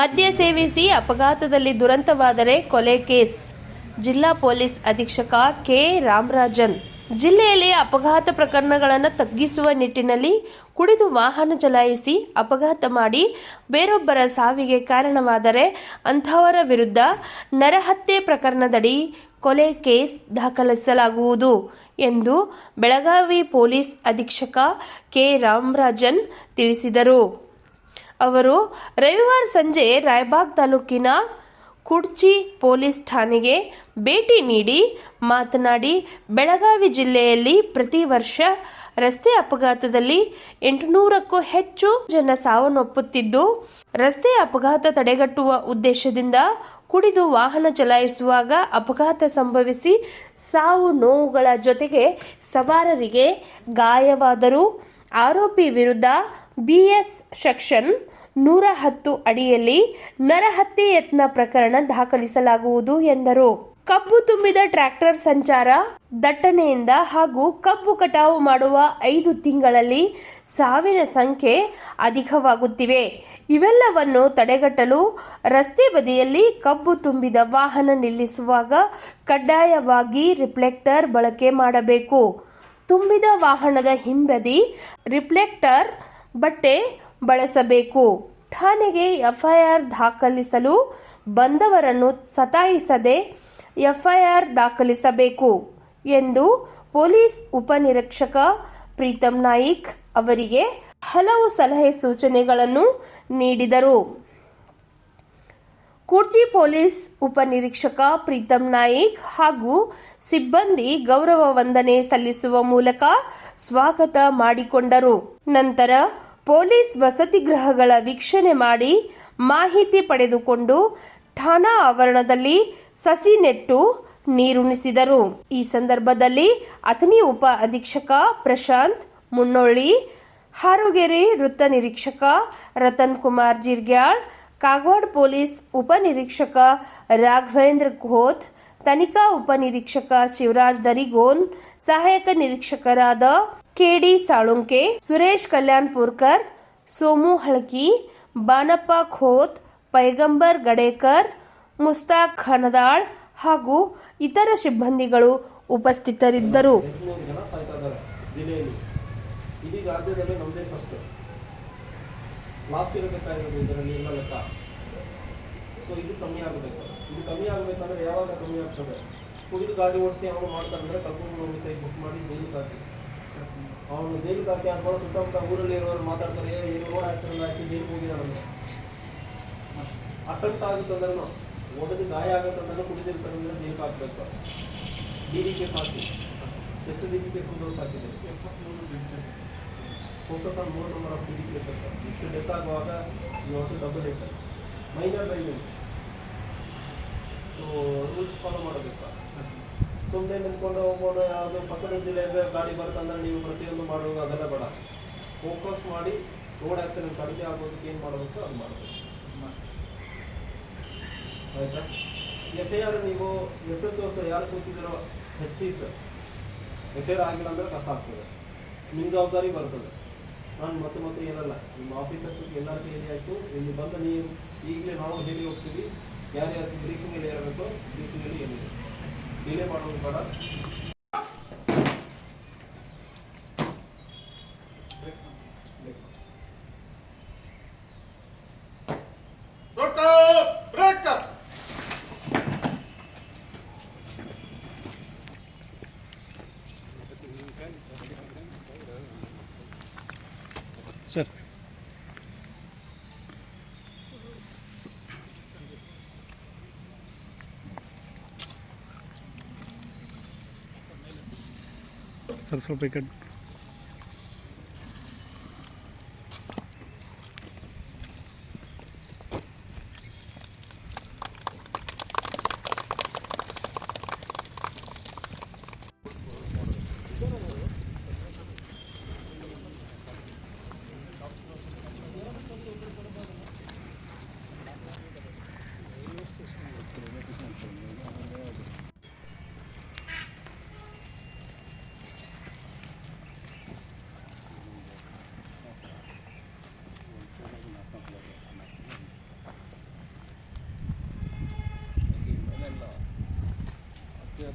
ಮದ್ಯ ಸೇವಿಸಿ ಅಪಘಾತದಲ್ಲಿ ದುರಂತವಾದರೆ ಕೊಲೆ ಕೇಸ್. ಜಿಲ್ಲಾ ಪೊಲೀಸ್ ಅಧೀಕ್ಷಕ ಕೆ. ರಾಮರಾಜನ್. ಜಿಲ್ಲೆಯಲ್ಲಿ ಅಪಘಾತ ಪ್ರಕರಣಗಳನ್ನು ತಗ್ಗಿಸುವ ನಿಟ್ಟಿನಲ್ಲಿ ಕುಡಿದು ವಾಹನ ಚಲಾಯಿಸಿ ಅಪಘಾತ ಮಾಡಿ ಬೇರೊಬ್ಬರ ಸಾವಿಗೆ ಕಾರಣವಾದರೆ ಅಂಥವರ ವಿರುದ್ಧ ನರಹತ್ಯೆ ಪ್ರಕರಣದಡಿ ಕೊಲೆ ಕೇಸ್ ದಾಖಲಿಸಲಾಗುವುದು ಎಂದು ಬೆಳಗಾವಿ ಪೊಲೀಸ್ ಅಧೀಕ್ಷಕ ಕೆ. ರಾಮರಾಜನ್ ತಿಳಿಸಿದರು. ಅವರು ರವಿವಾರ ಸಂಜೆ ರಾಯಬಾಗ್ ತಾಲೂಕಿನ ಕುಡ್ಚಿ ಪೊಲೀಸ್ ಠಾಣೆಗೆ ಭೇಟಿ ನೀಡಿ ಮಾತನಾಡಿ, ಬೆಳಗಾವಿ ಜಿಲ್ಲೆಯಲ್ಲಿ ಪ್ರತಿ ವರ್ಷ ರಸ್ತೆ ಅಪಘಾತದಲ್ಲಿ ಎಂಟುನೂರಕ್ಕೂ ಹೆಚ್ಚು ಜನ ಸಾವನ್ನೊಪ್ಪುತ್ತಿದ್ದು, ರಸ್ತೆ ಅಪಘಾತ ತಡೆಗಟ್ಟುವ ಉದ್ದೇಶದಿಂದ ಕುಡಿದು ವಾಹನ ಚಲಾಯಿಸುವಾಗ ಅಪಘಾತ ಸಂಭವಿಸಿ ಸಾವು ನೋವುಗಳ ಜೊತೆಗೆ ಸವಾರರಿಗೆ ಗಾಯವಾದರೂ ಆರೋಪಿ ವಿರುದ್ಧ ಬಿಎಸ್ ಸೆಕ್ಷನ್ ನೂರ ಹತ್ತು ಅಡಿಯಲ್ಲಿ ನರಹತ್ಯೆ ಯತ್ನ ಪ್ರಕರಣ ದಾಖಲಿಸಲಾಗುವುದು ಎಂದರು. ಕಬ್ಬು ತುಂಬಿದ ಟ್ರ್ಯಾಕ್ಟರ್ ಸಂಚಾರ ದಟ್ಟಣೆಯಿಂದ ಹಾಗೂ ಕಬ್ಬು ಕಟಾವು ಮಾಡುವ ಐದು ತಿಂಗಳಲ್ಲಿ ಸಾವಿನ ಸಂಖ್ಯೆ ಅಧಿಕವಾಗುತ್ತಿವೆ. ಇವೆಲ್ಲವನ್ನು ತಡೆಗಟ್ಟಲು ರಸ್ತೆ ಬದಿಯಲ್ಲಿ ಕಬ್ಬು ತುಂಬಿದ ವಾಹನ ನಿಲ್ಲಿಸುವಾಗ ಕಡ್ಡಾಯವಾಗಿ ರಿಫ್ಲೆಕ್ಟರ್ ಬಳಕೆ ಮಾಡಬೇಕು. ತುಂಬಿದ ವಾಹನದ ಹಿಂಬದಿ ರಿಫ್ಲೆಕ್ಟರ್ ಬಟ್ಟೆ ಬಳಸಬೇಕು. ಠಾಣೆಗೆ ಎಫ್ಐಆರ್ ದಾಖಲಿಸಲು ಬಂದವರನ್ನು ಸತಾಯಿಸದೆ ಎಫ್ಐಆರ್ ದಾಖಲಿಸಬೇಕು ಎಂದು ಪೊಲೀಸ್ ಉಪನಿರೀಕ್ಷಕ ಪ್ರೀತಮ್ ನಾಯಿಕ್ ಅವರಿಗೆ ಹಲವು ಸಲಹೆ ಸೂಚನೆಗಳನ್ನು ನೀಡಿದರು. ಕುರ್ಚಿ ಪೊಲೀಸ್ ಉಪನಿರೀಕ್ಷಕ ಪ್ರೀತಮ್ ನಾಯಕ್ ಹಾಗೂ ಸಿಬ್ಬಂದಿ ಗೌರವ ವಂದನೆ ಸಲ್ಲಿಸುವ ಮೂಲಕ ಸ್ವಾಗತ ಮಾಡಿಕೊಂಡರು. ನಂತರ ಪೊಲೀಸ್ ವಸತಿ ಗೃಹಗಳ ವೀಕ್ಷಣೆ ಮಾಡಿ ಮಾಹಿತಿ ಪಡೆದುಕೊಂಡು ಠಾಣಾ ಆವರಣದಲ್ಲಿ ಸಸಿ ನೆಟ್ಟು ನೀರುಣಿಸಿದರು ಈ ಸಂದರ್ಭದಲ್ಲಿ ಅಥಣಿ ಉಪ ಅಧೀಕ್ಷಕ ಪ್ರಶಾಂತ್ ಮುನ್ನೊಳ್ಳಿ ಹಾರುಗೆರೆ ವೃತ್ತ ನಿರೀಕ್ಷಕ ರತನ್ ಕುಮಾರ್ ಜಿರ್ಗ್ಯಾಳ್ ಕಾಗವಾಡ ಪೊಲೀಸ್ ಉಪನಿರೀಕ್ಷಕ ರಾಘವೇಂದ್ರ ಘೋತ್, ತನಿಖಾ ಉಪನಿರೀಕ್ಷಕ ಶಿವರಾಜ್ ದರಿಗೋನ್, ಸಹಾಯಕ ನಿರೀಕ್ಷಕರಾದ ಕೆಡಿ ಸಾಳುಂಕೆ, ಸುರೇಶ್ ಕಲ್ಯಾಣ್ಪುರ್ಕರ್ ಸೋಮು ಹಳಕಿ ಬಾನಪ್ಪ ಖೋತ್ ಪೈಗಂಬರ್ ಗಡೇಕರ್, ಮುಸ್ತಾಕ್ ಖನದಾಳ್ ಹಾಗೂ ಇತರ ಸಿಬ್ಬಂದಿಗಳು ಉಪಸ್ಥಿತರಿದ್ದರು ಎಂಟುನೂರು ಜನ ಸಾಯ್ತಾ ಇದ್ದಾರೆ ಜಿಲ್ಲೆಯಲ್ಲಿ ಇಡೀ ರಾಜ್ಯದಲ್ಲೇ ನಮ್ಮದೇ ಫಸ್ಟ್ ಲಾಸ್ಟ್ ಇರಬೇಕಾಗಿರೋದು ಇದರಲ್ಲಿ ಎಲ್ಲ ಲೆಕ್ಕ. ಸೊ ಇದು ಕಮ್ಮಿ ಆಗಬೇಕು. ಇದು ಕಮ್ಮಿ ಆಗಬೇಕಂದ್ರೆ ಯಾವಾಗ ಕಮ್ಮಿ ಆಗ್ತದೆ? ಕುಡಿದು ಗಾಡಿ ಓಡಿಸಿ ಅವನು ಮಾಡ್ತಾನೆ ಅಂದರೆ ಕರ್ಕೊಂಡು ಸೈಡ್ ಬುಕ್ ಮಾಡಿ ಜೈಲಿಗೆ ಹಾಕಿ ಅವನು ಜೈಲಿಗೆ ಹಾಕಿ ಹಾಕೊಂಡು ಸುತ್ತಮುತ್ತ ಊರಲ್ಲಿ ಇರೋರು ಮಾತಾಡ್ತಾರೆ "ಏ, ಏನು ರೋಡ್ ಆಕ್ಸಿಡೆಂಟ್ ಆಗಿ ಜೈಲಿಗೆ ಹೋಗಿದ್ದಾನೆ ಅಟೆಂಪ್ಟ್ ಆಗುತ್ತೆ ಅಂದ್ರೂ ಓದೋದು ಗಾಯ ಆಗುತ್ತೆ ಅಂದ್ರೆ ಕುಡಿದಿರ್ತಾರೆ ಅಂದ್ರೆ ಜೈಲಿಗೆ ಹಾಕ್ಬೇಕು. ಡಿ ಡಿ ಕೇಸ್ ಹಾಕಿ ಎಷ್ಟು ಡಿ ಡಿ ಕೇಸ್ ಒಂದು ವರ್ಷ ಹಾಕಿದೆ focus on more number of the cases ಇಷ್ಟು ಡೆತ್ ಆಗುವಾಗ ಇವತ್ತು double death minor driving so rules follow ಮಾಡಬೇಕು ಸುಮ್ಮನೆ ನಿಂತ್ಕೊಂಡು ಹೋಗ್ಬೋದು ಯಾವುದೋ ಪಕ್ಕದ ಜಿಲ್ಲೆಯಿಂದ ಗಾಡಿ ಬರ್ತಂದ್ರೆ ನೀವು ಪ್ರತಿಯೊಂದು ಮಾಡುವಾಗ ಅದೆಲ್ಲ ಬೇಡ. ಫೋಕಸ್ ಮಾಡಿ ರೋಡ್ ಆಕ್ಸಿಡೆಂಟ್ ಕಡಿಮೆ ಆಗೋದಕ್ಕೆ ಏನು ಮಾಡಬೇಕು ಅದು ಮಾಡಬೇಕು ಆಯ್ತಾ? ಎಫ್ ಐ ಆರ್ ನೀವು ಎಸ್ ಎಚ್ ಓಸ್ ಯಾರು ಕೂತಿದ್ದೀರೋ ಹೆಚ್ಚಿ ಸರ್ ಎಫ್ ಐ ಆರ್ ಆಗಿಲ್ಲ ಅಂದರೆ ಕಷ್ಟ ಆಗ್ತದೆ. ನಿಮ್ಮ ಜವಾಬ್ದಾರಿ ಬರ್ತದೆ. ನಾನು ಮತ್ತೆ ಮತ್ತೆ ಏನಲ್ಲ, ನಿಮ್ಮ ಆಫೀಸರ್ಸ್ ಎಲ್ಲರ ಕೈಯಲ್ಲಿ ಆಯಿತು. ಇಲ್ಲಿ ಬಂದ ನೀವು ಈಗಲೇ ನಾವು ಹೇಳಿ ಹೋಗ್ತೀವಿ. ಯಾರ್ಯಾರು ಬ್ರೀಫಿಂಗಲ್ಲಿ ಇರಬೇಕು ಬ್ರೀಫಿಂಗಲ್ಲಿ ಏನಿದೆ ಡಿಲೇ ಮಾಡೋದು ಬೇಡ. Rocker! Breaker! ಸರ್ ಸರ್ ಸ್ವಲ್ಪ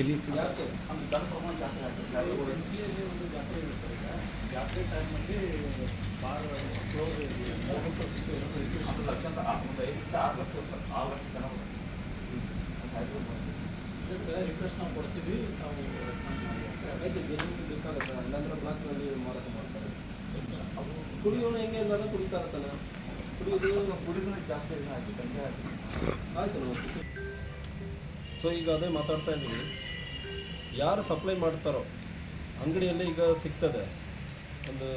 ಎಲ್ಲಿ? ರಿಕ್ವೆಸ್ಟ್ ನಾವು ಕೊಡ್ತೀವಿ ನಾವು ಹಾಗಾಗಿ ಜನರಿಗೆ ಬೇಕಾಗುತ್ತೆ ಇಲ್ಲಾಂದ್ರೆ ಬ್ಲಾಕ್ನಲ್ಲಿ ಮಾರಾಟ ಮಾಡ್ತಾರೆ ಅವು ಕುಡಿಯೋನು ಹೆಂಗೆ ಅಂದಾಗ ಕುಡಿತಾ ಇರ್ತಾನೆ ಕುಡಿಯೋದು ಕುಡಿದ್ರೆ ಜಾಸ್ತಿ ಆಯ್ತು ನಾವು ಸೊ ಈಗ ಅದೇ ಮಾತಾಡ್ತಾ ಇದ್ದೀವಿ. ಯಾರು ಸಪ್ಲೈ ಮಾಡ್ತಾರೋ ಅಂಗಡಿಯಲ್ಲಿ ಈಗ ಸಿಗ್ತದೆ. ಒಂದು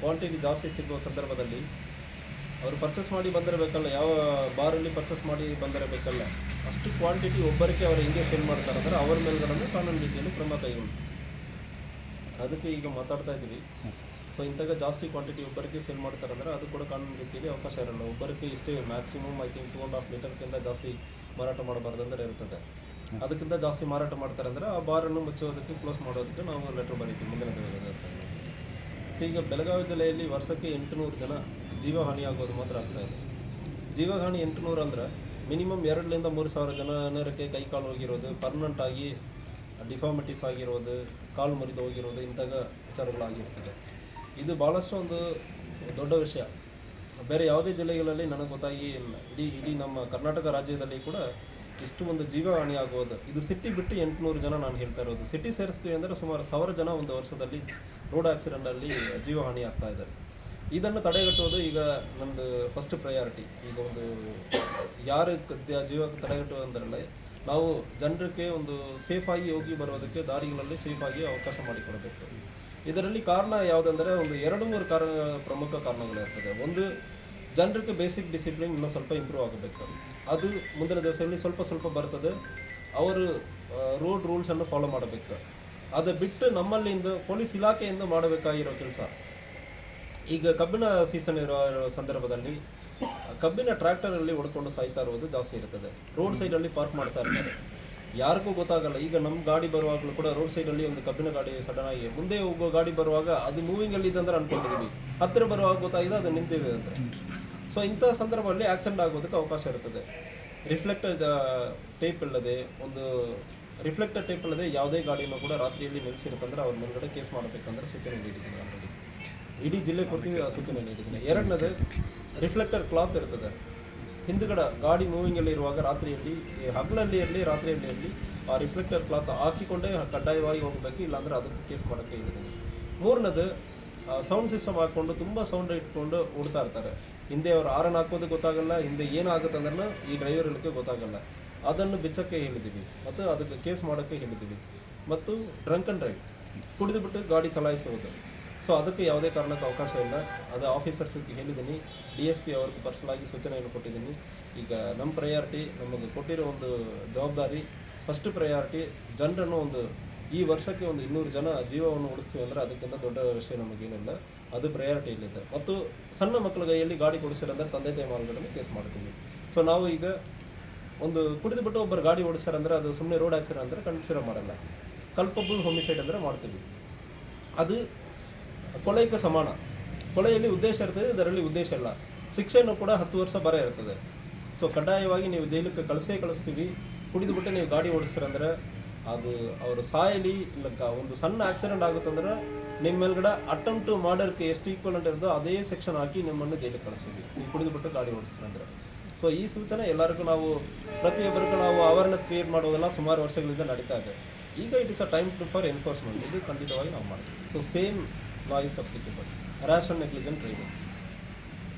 ಕ್ವಾಂಟಿಟಿ ಜಾಸ್ತಿ ಸಿಗುವ ಸಂದರ್ಭದಲ್ಲಿ ಅವರು ಪರ್ಚೇಸ್ ಮಾಡಿ ಬಂದಿರಬೇಕಲ್ಲ ಯಾವ ಬಾರಲ್ಲಿ ಪರ್ಚೇಸ್ ಮಾಡಿ ಬಂದಿರಬೇಕಲ್ಲ ಅಷ್ಟು ಕ್ವಾಂಟಿಟಿ ಒಬ್ಬರಿಗೆ ಅವರು ಹಿಂಗೆ ಸೇಲ್ ಮಾಡ್ತಾರೆ ಅಂದರೆ ಅವ್ರ ಮೇಲ್ಗಳನ್ನು ಕಾನೂನು ರೀತಿಯಲ್ಲಿ ಕ್ರಮ ಕೈಗೊಂಡು. ಅದಕ್ಕೆ ಈಗ ಮಾತಾಡ್ತಾ ಇದ್ದೀವಿ. ಸೊ ಇಂಥಾಗ ಜಾಸ್ತಿ ಕ್ವಾಂಟಿಟಿ ಒಬ್ಬರಿಗೆ ಸೇಲ್ ಮಾಡ್ತಾರೆ ಅಂದರೆ ಅದು ಕೂಡ ಕಾನೂನು ರೀತಿಯಲ್ಲಿ ಅವಕಾಶ ಇರಲ್ಲ. ಒಬ್ಬರಿಗೆ ಇಷ್ಟೇ maximum I think two and half ಲೀಟರ್ಗಿಂತ ಜಾಸ್ತಿ ಮಾರಾಟ ಮಾಡಬಾರ್ದು ಅಂದರೆ ಇರ್ತದೆ. ಅದಕ್ಕಿಂತ ಜಾಸ್ತಿ ಮಾರಾಟ ಮಾಡ್ತಾರೆ ಅಂದರೆ ಆ ಬಾರನ್ನು ಮುಚ್ಚೋದಕ್ಕೆ ಕ್ಲೋಸ್ ಮಾಡೋದಕ್ಕೆ ನಾವು ಲೆಟರ್ ಬರೀತೀವಿ ಮುಂದಿನ ದಿನಗಳಲ್ಲಿ ಸೊ ಈಗ ಬೆಳಗಾವಿ ಜಿಲ್ಲೆಯಲ್ಲಿ ವರ್ಷಕ್ಕೆ ಎಂಟುನೂರು ಜನ ಜೀವಹಾನಿಯಾಗೋದು ಮಾತ್ರ ಆಗ್ತಾ ಇದೆ. ಜೀವಹಾನಿ ಎಂಟುನೂರು ಅಂದ್ರೆ ಮಿನಿಮಮ್ ಎರಡರಿಂದ ಮೂರು ಸಾವಿರ ಜನರಕ್ಕೆ ಕೈ ಕಾಲು ಹೋಗಿರೋದು ಪರ್ಮನೆಂಟ್ ಆಗಿ ಡಿಫಾರ್ಮಿಟೀಸ್ ಆಗಿರೋದು, ಕಾಲು ಮುರಿದು ಹೋಗಿರೋದು ಇಂಥ ವಿಚಾರಗಳಾಗಿರ್ತದೆ. ಇದು ಭಾಳಷ್ಟು ಒಂದು ದೊಡ್ಡ ವಿಷಯ. ಬೇರೆ ಯಾವುದೇ ಜಿಲ್ಲೆಗಳಲ್ಲಿ ನನಗೆ ಗೊತ್ತಾಗಿ ಇಡೀ ಇಡೀ ನಮ್ಮ ಕರ್ನಾಟಕ ರಾಜ್ಯದಲ್ಲಿ ಕೂಡ ಇಷ್ಟು ಒಂದು ಜೀವಹಾನಿ ಆಗೋದು ಇದು ಸಿಟಿ ಬಿಟ್ಟು ಎಂಟುನೂರು ಜನ ನಾನು ಹೇಳ್ತಾ ಇರೋದು. ಸಿಟಿ ಸೇರಿಸ್ತೀವಿ ಅಂದರೆ ಸುಮಾರು ಸಾವಿರ ಜನ ಒಂದು ವರ್ಷದಲ್ಲಿ ರೋಡ್ ಆಕ್ಸಿಡೆಂಟಲ್ಲಿ ಜೀವಹಾನಿ ಆಗ್ತಾ ಇದೆ. ಇದನ್ನು ತಡೆಗಟ್ಟುವುದು ಈಗ ನಮ್ಮದು ಫಸ್ಟ್ ಪ್ರಯಾರಿಟಿ ಈಗ ಒಂದು ಯಾರು ಜೀವ ತಡೆಗಟ್ಟುವ ಅಂದ್ರಲ್ಲೇ ನಾವು ಜನರಿಗೆ ಒಂದು ಸೇಫಾಗಿ ಹೋಗಿ ಬರೋದಕ್ಕೆ ದಾರಿಗಳಲ್ಲಿ ಸೇಫಾಗಿ ಅವಕಾಶ ಮಾಡಿಕೊಡಬೇಕು. ಇದರಲ್ಲಿ ಕಾರಣ ಯಾವುದಂದರೆ ಒಂದು ಎರಡು ಮೂರು ಕಾರಣ ಪ್ರಮುಖ ಕಾರಣಗಳಿರ್ತದೆ ಒಂದು ಜನರಿಗೆ ಬೇಸಿಕ್ ಡಿಸಿಪ್ಲಿನ್ ಇನ್ನೂ ಸ್ವಲ್ಪ ಇಂಪ್ರೂವ್ ಆಗಬೇಕು. ಅದು ಮುಂದಿನ ದಿವಸದಲ್ಲಿ ಸ್ವಲ್ಪ ಸ್ವಲ್ಪ ಬರ್ತದೆ. ಅವರು ರೋಡ್ ರೂಲ್ಸನ್ನು ಫಾಲೋ ಮಾಡಬೇಕು. ಅದು ಬಿಟ್ಟು ನಮ್ಮಲ್ಲಿಂದ ಪೊಲೀಸ್ ಇಲಾಖೆಯಿಂದ ಮಾಡಬೇಕಾಗಿರೋ ಕೆಲಸ. ಈಗ ಕಬ್ಬಿನ ಸೀಸನ್ ಇರೋ ಸಂದರ್ಭದಲ್ಲಿ, ಕಬ್ಬಿನ ಟ್ರ್ಯಾಕ್ಟರಲ್ಲಿ ಹೊಡ್ಕೊಂಡು ಸಾಯ್ತಾ ಇರೋದು ಜಾಸ್ತಿ ಇರ್ತದೆ. ರೋಡ್ ಸೈಡಲ್ಲಿ ಪಾರ್ಕ್ ಮಾಡ್ತಾ ಇರ್ತಾರೆ. ಯಾರಿಗೂ ಗೊತ್ತಾಗಲ್ಲ. ಈಗ ನಮ್ಮ ಗಾಡಿ ಬರುವಾಗಲೂ ಕೂಡ ರೋಡ್ ಸೈಡಲ್ಲಿ ಒಂದು ಕಬ್ಬಿನ ಗಾಡಿ ಸಡನ್ ಆಗಿ ಮುಂದೆ ಹೋಗೋ ಗಾಡಿ ಬರುವಾಗ ಅದು ಮೂವಿಂಗಲ್ಲಿ ಇದೆ ಅಂದ್ರೆ ಅನ್ಕೊಂಡಿದ್ದೀವಿ ಹತ್ತಿರ ಬರುವಾಗ ಗೊತ್ತಾಗಿದೆ ಅದು ನಿಂತಿದೆ ಅಂತ. ಸೊ ಇಂಥ ಸಂದರ್ಭದಲ್ಲಿ ಆಕ್ಸಿಡೆಂಟ್ ಆಗೋದಕ್ಕೆ ಅವಕಾಶ ಇರ್ತದೆ ರಿಫ್ಲೆಕ್ಟರ್ ಟೇಪ್ ಇಲ್ಲದೆ, ಒಂದು ರಿಫ್ಲೆಕ್ಟರ್ ಟೇಪ್ ಇಲ್ಲದೆ ಯಾವುದೇ ಗಾಡಿನೂ ಕೂಡ ರಾತ್ರಿಯಲ್ಲಿ ನಿಲ್ಲಿಸಿರುತ್ತಂದ್ರೆ ಅವ್ರ ಮೇಲ್ಗಡೆ ಕೇಸ್ ಮಾಡಬೇಕಂದ್ರೆ ಸೂಚನೆ ನೀಡಿದ್ದೀನಿ ಇಡೀ ಜಿಲ್ಲೆ ಪೂರ್ತಿ ಆ ಸೂಚನೆ ನೀಡಿದ್ದೀನಿ. ಎರಡನೇದು ರಿಫ್ಲೆಕ್ಟರ್ ಕ್ಲಾತ್ ಇರ್ತದೆ. ಹಿಂದ್ಗಡೆ ಗಾಡಿ ಮೂವಿಂಗಲ್ಲಿ ಇರುವಾಗ ರಾತ್ರಿಯಲ್ಲಿ ಹಗಲಲ್ಲಿ ಇರಲಿ, ರಾತ್ರಿಯಲ್ಲಿ ಇರಲಿ, ಆ ರಿಫ್ಲೆಕ್ಟರ್ ಕ್ಲಾತ್ ಹಾಕಿಕೊಂಡೇ ಕಡ್ಡಾಯವಾಗಿ ಹೋಗಬೇಕು, ಇಲ್ಲಾಂದ್ರೆ ಅದಕ್ಕೆ ಕೇಸ್ ಮಾಡೋಕ್ಕೆ ಇದೆ ಮೂರನೇದು ಸೌಂಡ್ ಸಿಸ್ಟಮ್ ಹಾಕ್ಕೊಂಡು ತುಂಬ ಸೌಂಡ್ ಇಟ್ಕೊಂಡು ಓಡ್ತಾ ಇರ್ತಾರೆ. ಹಿಂದೆ ಅವ್ರು ಆರನ್ ಹಾಕೋದು ಗೊತ್ತಾಗಲ್ಲ, ಹಿಂದೆ ಏನಾಗುತ್ತೆ ಅಂದ್ರೆ ಈ ಡ್ರೈವರ್ ಹೇಳಕ್ಕೆ ಗೊತ್ತಾಗಲ್ಲ. ಅದನ್ನು ಬಿಚ್ಚಕ್ಕೆ ಹೇಳಿದ್ದೀವಿ ಮತ್ತು ಅದಕ್ಕೆ ಕೇಸ್ ಮಾಡೋಕ್ಕೆ ಹೇಳಿದ್ದೀವಿ ಮತ್ತು ಡ್ರಂಕ್ ಅಂಡ್ ಡ್ರೈವ್ ಕುಡಿದುಬಿಟ್ಟು ಗಾಡಿ ಚಲಾಯಿಸುವುದು ಸೊ ಅದಕ್ಕೆ ಯಾವುದೇ ಕಾರಣಕ್ಕೆ ಅವಕಾಶ ಇಲ್ಲ. ಅದು ಆಫೀಸರ್ಸ್ಗೆ ಹೇಳಿದ್ದೀನಿ ಡಿ ಎಸ್ ಪಿ ಅವ್ರಿಗೆ ಪರ್ಸನಲ್ ಆಗಿ ಸೂಚನೆಯನ್ನು ಕೊಟ್ಟಿದ್ದೀನಿ ಈಗ ನಮ್ಮ ಪ್ರಯಾರಿಟಿ ನಮಗೆ ಕೊಟ್ಟಿರೋ ಒಂದು ಜವಾಬ್ದಾರಿ ಫಸ್ಟ್ ಪ್ರಯಾರಿಟಿ ಜನರನ್ನು ಒಂದು ಈ ವರ್ಷಕ್ಕೆ ಒಂದು ಇನ್ನೂರು ಜನ ಜೀವವನ್ನು ಉಳಿಸ್ತೀವಿ ಅಂದರೆ ಅದಕ್ಕಿಂತ ದೊಡ್ಡ ವಿಷಯ ನಮಗೇನಿಲ್ಲ. ಅದು ಪ್ರಯಾರಿಟಿ ಇಲ್ಲಿದೆ. ಮತ್ತು ಸಣ್ಣ ಮಕ್ಕಳ ಕೈಯಲ್ಲಿ ಗಾಡಿ ಕೊಡಿಸಿರಂದ್ರೆ ತಂದೆ ತಾಯಿ ಮಾರ್ಗದಲ್ಲಿ ಕೇಸ್ ಮಾಡ್ತೀವಿ. ಸೊ ನಾವು ಈಗ ಒಂದು ಕುಡಿದು ಬಿಟ್ಟು ಒಬ್ಬರು ಗಾಡಿ ಓಡಿಸ್ಯಾರಂದ್ರೆ ಅದು ಸುಮ್ಮನೆ ರೋಡ್ ಆಕ್ಸಿಡೆಂಟ್ ಅಂದರೆ ಕನ್ಸಿಡರ್ ಮಾಡಲ್ಲ. ಕಲ್ಪಬಲ್ ಹೋಮಿಸೈಡ್ ಅಂದರೆ ಮಾಡ್ತೀವಿ. ಅದು ಕೊಲೆಗೆ ಸಮಾನ. ಕೊಲೆಯಲ್ಲಿ ಉದ್ದೇಶ ಇರ್ತದೆ, ಇದರಲ್ಲಿ ಉದ್ದೇಶ ಇಲ್ಲ. ಶಿಕ್ಷೆನೂ ಕೂಡ ಹತ್ತು ವರ್ಷ ಬರ ಇರ್ತದೆ. ಸೊ ಕಡ್ಡಾಯವಾಗಿ ನೀವು ಜೈಲಿಗೆ ಕಳಿಸೇ ಕಳಿಸ್ತೀವಿ. ಕುಡಿದು ಬಿಟ್ಟು ನೀವು ಗಾಡಿ ಓಡಿಸ್ತೀರಂದ್ರೆ ಅದು ಅವರು ಸಾಯಲಿ ಇಲ್ಲ ಒಂದು ಸಣ್ಣ ಆಕ್ಸಿಡೆಂಟ್ ಆಗುತ್ತಂದ್ರೆ ನಿಮ್ಮ ಮೇಲ್ಗಡೆ ಅಟೆಂಪ್ಟ್ ಟು ಮರ್ಡರ್ಗೆ ಎಷ್ಟು ಈಕ್ವಲೆಂಟ್ ಇರ್ತದೋ ಅದೇ ಸೆಕ್ಷನ್ ಹಾಕಿ ನಿಮ್ಮನ್ನು ಜೈಲಿಗೆ ಕಳಿಸ್ತೀವಿ. ನೀವು ಕುಡಿದುಬಿಟ್ಟು ಗಾಡಿ ಅಂದರೆ. ಸೊ ಈ ಸೂಚನೆ ಎಲ್ಲರಿಗೂ ನಾವು, ಪ್ರತಿಯೊಬ್ಬರಿಗೂ ನಾವು ಅವೇರ್ನೆಸ್ ಕ್ರಿಯೇಟ್ ಮಾಡೋದೆಲ್ಲ ಸುಮಾರು ವರ್ಷಗಳಿಂದ ನಡೀತಾ ಇದೆ. ಈಗ it is a time to for enforcement ಇದು ಖಂಡಿತವಾಗಿ ನಾವು ಮಾಡ್ತೀವಿ. So same law is applicable and negligent driving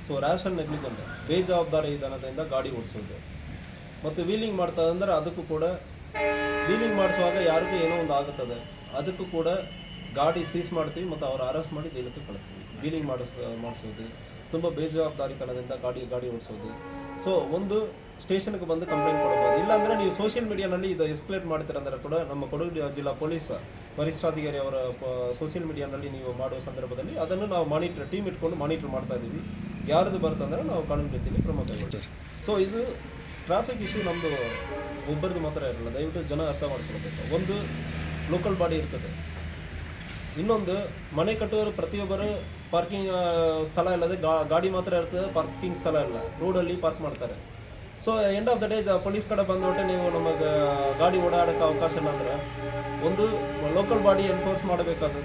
so and negligent ಬೇಜವಾಬ್ದಾರಿ ವಿಧಾನದಿಂದ ಗಾಡಿ ಓಡಿಸೋದು. ಮತ್ತು ವೀಲಿಂಗ್ ಮಾಡ್ತಾ ಅಂದ್ರೆ ಅದಕ್ಕೂ ಕೂಡ ವೀಲಿಂಗ್ ಮಾಡಿಸುವಾಗ ಯಾರಿಗೂ ಏನೋ ಒಂದು ಆಗುತ್ತದೆ. ಅದಕ್ಕೂ ಕೂಡ ಗಾಡಿ ಸೀಸ್ ಮಾಡ್ತೀವಿ ಮತ್ತು ಅವ್ರು ಅರೆಸ್ಟ್ ಮಾಡಿ ಜೈಲಕ್ಕೆ ಕಳಿಸ್ತೀವಿ. ಡೀಲಿಂಗ್ ಮಾಡಿಸ್, ಮಾಡಿಸೋದು. ತುಂಬ ಬೇಜವಾಬ್ದಾರಿತನದಿಂದ ಗಾಡಿ ಗಾಡಿ ಓಡಿಸೋದು. ಸೊ ಒಂದು ಸ್ಟೇಷನ್ಗೆ ಬಂದು ಕಂಪ್ಲೇಂಟ್ ಕೊಡಬಹುದು ಇಲ್ಲಾಂದರೆ ನೀವು ಸೋಷಿಯಲ್ ಮೀಡಿಯಾನಲ್ಲಿ ಇದು ಎಸ್ಕಲೇಟ್ ಮಾಡ್ತೀರಂದ್ರೆ ಕೂಡ ನಮ್ಮ ಕೊಡಗು ಜಿಲ್ಲಾ ಪೊಲೀಸ್ ವರಿಷ್ಠಾಧಿಕಾರಿ ಅವರ ಸೋಷಿಯಲ್ ಮೀಡಿಯಾನಲ್ಲಿ ನೀವು ಮಾಡುವ ಸಂದರ್ಭದಲ್ಲಿ ಅದನ್ನು ನಾವು ಮಾನಿಟರ್ ಟೀಮ್ ಇಟ್ಕೊಂಡು ಮಾನಿಟರ್ ಮಾಡ್ತಾ ಇದ್ದೀವಿ. ಯಾರದು ಬರ್ತಂದ್ರೆ ನಾವು ಕಾನೂನು ರೀತಿಯಲ್ಲಿ ಕ್ರಮ ಕೈಗೊಳ್ತೀವಿ. ಸೊ ಇದು ಟ್ರಾಫಿಕ್ ಇಶ್ಯೂ ನಮ್ಮದು ಒಬ್ಬರದ್ದು ಮಾತ್ರ ಇರಲ್ಲ, ದಯವಿಟ್ಟು ಜನ ಅರ್ಥ ಮಾಡ್ಕೊಳ್ಬೇಕು. ಒಂದು ಲೋಕಲ್ ಬಾಡಿ ಇರ್ತದೆ. ಇನ್ನೊಂದು ಮನೆ ಕಟ್ಟುವರು ಪ್ರತಿಯೊಬ್ಬರು ಪಾರ್ಕಿಂಗ್ ಸ್ಥಳ ಇಲ್ಲದೆ ಗಾಡಿ ಮಾತ್ರ ಇರ್ತದೆ ಪಾರ್ಕಿಂಗ್ ಸ್ಥಳ ಇಲ್ಲ. ರೋಡಲ್ಲಿ ಪಾರ್ಕ್ ಮಾಡ್ತಾರೆ. So end of the day police ಕಡೆ ಬಂದ್ಬಿಟ್ಟು ನೀವು ನಮಗೆ, ಗಾಡಿ ಓಡಾಡೋಕ್ಕೆ ಅವಕಾಶ ಇಲ್ಲ ಅಂದ್ರೆ ಒಂದು ಲೋಕಲ್ ಬಾಡಿ ಎನ್ಫೋರ್ಸ್ ಮಾಡಬೇಕಾದ್ರೆ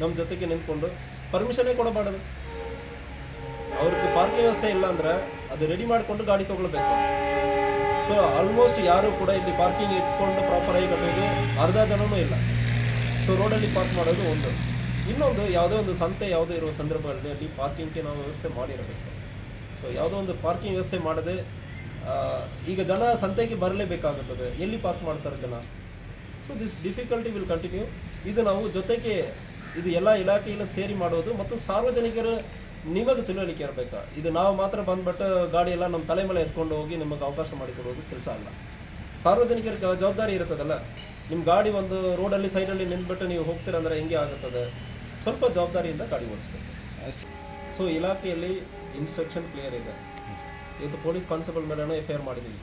ನಮ್ಮ ಜೊತೆಗೆ ನಿಂತ್ಕೊಂಡು ಪರ್ಮಿಷನೇ ಕೊಡಬಾರ್ದು. ಅವ್ರಿಗೆ ಪಾರ್ಕಿಂಗ್ ವ್ಯವಸ್ಥೆ ಇಲ್ಲ ಅಂದರೆ ಅದು ರೆಡಿ ಮಾಡಿಕೊಂಡು ಗಾಡಿ ತಗೊಳ್ಬೇಕು. ಸೊ ಆಲ್ಮೋಸ್ಟ್ ಯಾರು ಕೂಡ ಇಲ್ಲಿ ಪಾರ್ಕಿಂಗ್ ಇಟ್ಕೊಂಡು ಪ್ರಾಪರಾಗಿ ಕಟ್ಟೋದು ಅರ್ಧ ಜನನೂ ಇಲ್ಲ. ಸೊ ರೋಡಲ್ಲಿ ಪಾರ್ಕ್ ಮಾಡೋದು ಒಂದು. ಇನ್ನೊಂದು ಯಾವುದೇ ಒಂದು ಸಂತೆ ಯಾವುದೇ ಇರುವ ಸಂದರ್ಭದಲ್ಲಿ ಅಲ್ಲಿ ಪಾರ್ಕಿಂಗ್ಗೆ ನಾವು ವ್ಯವಸ್ಥೆ ಮಾಡಿರಬೇಕು. ಸೊ ಯಾವುದೋ ಒಂದು ಪಾರ್ಕಿಂಗ್ ವ್ಯವಸ್ಥೆ ಮಾಡದೆ ಈಗ ಜನ ಸಂತೆಗೆ ಬರಲೇಬೇಕಾಗುತ್ತದೆ. ಎಲ್ಲಿ ಪಾರ್ಕ್ ಮಾಡ್ತಾರೆ ಜನ? So this difficulty will continue ಇದು ನಾವು ಜೊತೆಗೆ ಇದು ಎಲ್ಲ ಇಲಾಖೆಯಿಂದ ಸೇರಿ ಮಾಡೋದು ಮತ್ತು ಸಾರ್ವಜನಿಕರು ನಿಮಗೆ ತಿಳುವಳಿಕೆ ಇರಬೇಕು ಇದು ನಾವು ಮಾತ್ರ ಬಂದ್ಬಿಟ್ಟು ಗಾಡಿ ಎಲ್ಲ ನಮ್ಮ ತಲೆ ಮೇಲೆ ಎತ್ಕೊಂಡು ಹೋಗಿ ನಿಮಗೆ ಅವಕಾಶ ಮಾಡಿಕೊಡೋದು ಕೆಲಸ ಅಲ್ಲ. ಸಾರ್ವಜನಿಕರ ಜವಾಬ್ದಾರಿ ಇರುತ್ತದಲ್ಲ? ನಿಮ್ಮ ಗಾಡಿ ಒಂದು ರೋಡಲ್ಲಿ ಸೈಡಲ್ಲಿ ನಿಂತ್ಬಿಟ್ಟು ನೀವು ಹೋಗ್ತೀರಂದ್ರೆ ಹೆಂಗೆ ಆಗುತ್ತದೆ? ಸ್ವಲ್ಪ ಜವಾಬ್ದಾರಿಯಿಂದ ಗಾಡಿ ಓಡಿಸ್ಬೇಕು. ಸೊ ಇಲಾಖೆಯಲ್ಲಿ ಇನ್ಸ್ಟ್ರಕ್ಷನ್ ಕ್ಲಿಯರ್ ಇದೆ. ಇವತ್ತು ಪೊಲೀಸ್ ಕಾನ್ಸ್ಟೇಬಲ್ ಮೇಲೆನೂ ಎಫ್ ಐ ಆರ್ ಮಾಡಿದ್ದೀವಿ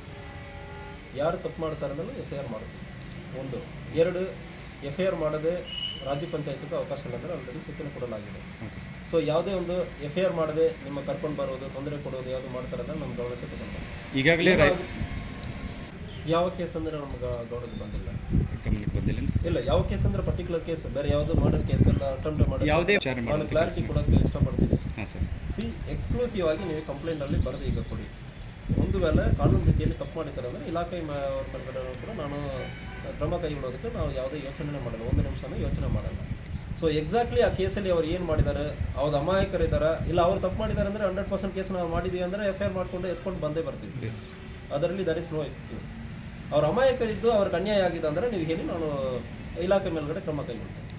ಯಾರು ತಪ್ಪು ಮಾಡ್ತಾರೆ ಅಂದ್ರೆ ಎಫ್ ಐ ಆರ್ ಮಾಡ್ತೀವಿ ಒಂದು. ಎರಡು ಎಫ್ ಐ ಆರ್ ಮಾಡದೆ ರಾಜ್ಯ ಪಂಚಾಯತ್ಗೆ ಅವಕಾಶ ಇಲ್ಲ ಅಂದರೆ ಆಲ್ರೆಡಿ ಸೂಚನೆ ಕೊಡಲಾಗಿದೆ. ಸೊ ಯಾವುದೇ ಒಂದು ಎಫ್ ಐ ಆರ್ ಮಾಡದೆ ನಿಮ್ಮ ಕರ್ಕೊಂಡು ಬರೋದು ತೊಂದರೆ ಕೊಡೋದು ಯಾವುದು ಮಾಡ್ತಾರೆ ಅಂದ್ರೆ ನಮ್ಮ ಗೌರವಕ್ಕೆ ತಗೊಂಡು ಈಗಾಗಲೇ ಯಾವ ಕೇಸ್ ಅಂದರೆ ನಮ್ಗೆ ಗೌರವಕ್ಕೆ ಬಂದಿಲ್ಲ. ಇಲ್ಲ ಯಾವ ಕೇಸ್ ಅಂದ್ರೆ ಪರ್ಟಿಕ್ಯುಲರ್ ಕೇಸ್ ಬೇರೆ ಯಾವುದು ಮಾಡರ್ ಕೇಸ್ ಎಲ್ಲ ಅಟೆಂಪ್ಟ್ ಮಾಡಿ ಯಾವುದೇ ನಾನು ಕ್ಲಾರಿಟಿ ಕೊಡೋದಕ್ಕೆ ಇಷ್ಟಪಡ್ತೀನಿ. ಸಿ ಎಕ್ಸ್ಕ್ಲೂಸಿವ್ ಆಗಿ ನೀವು ಕಂಪ್ಲೇಂಟಲ್ಲಿ ಬರೆದು ಈಗ ಕೊಡಿ. ಒಂದು ವೇಳೆ ಕಾನೂನು ರೀತಿಯಲ್ಲಿ ತಪ್ಪು ಮಾಡಿದ್ದಾರೆ ಅಂದರೆ ಇಲಾಖೆ ಅವ್ರ ಮೇಲ್ಗಡೆ ಕೂಡ ನಾನು ಕ್ರಮ ಕೈಗೊಳ್ಳೋದಕ್ಕೆ ನಾವು ಯಾವುದೇ ಯೋಚನೆ ಮಾಡಲ್ಲ ಒಂದು ನಿಮಿಷನೂ ಯೋಚನೆ ಮಾಡಲ್ಲ. ಸೊ ಎಕ್ಸಾಕ್ಟ್ಲಿ ಆ ಕೇಸಲ್ಲಿ ಅವ್ರು ಏನು ಮಾಡಿದ್ದಾರೆ ಅವ್ರು ಅಮಾಯಕರಿದ್ದಾರೆ ಇಲ್ಲ ಅವ್ರು ತಪ್ಪು ಮಾಡಿದ್ದಾರೆ ಅಂದರೆ ಹಂಡ್ರೆಡ್ ಪರ್ಸೆಂಟ್ ಕೇಸ್ ನಾವು ಮಾಡಿದ್ದೀವಿ ಅಂದರೆ ಎಫ್ ಐ ಆರ್ ಮಾಡಿಕೊಂಡು ಎತ್ಕೊಂಡು ಬಂದೇ ಬರ್ತೀವಿ. ಪ್ಲೀಸ್ ಅದರಲ್ಲಿ ದರ್ ಇಸ್ ನೋ ಎಕ್ಸ್ಕ್ಯೂಸ್ ಅವ್ರ ಅಮಾಯಕರಿದ್ದು ಅವ್ರಿಗೆ ಅನ್ಯಾಯ ಆಗಿದೆ ಅಂದರೆ ನೀವು ಹೇಳಿ ನಾನು ಇಲಾಖೆ ಮೇಲ್ಗಡೆ ಕ್ರಮ ಕೈಗೊಳ್ತೀನಿ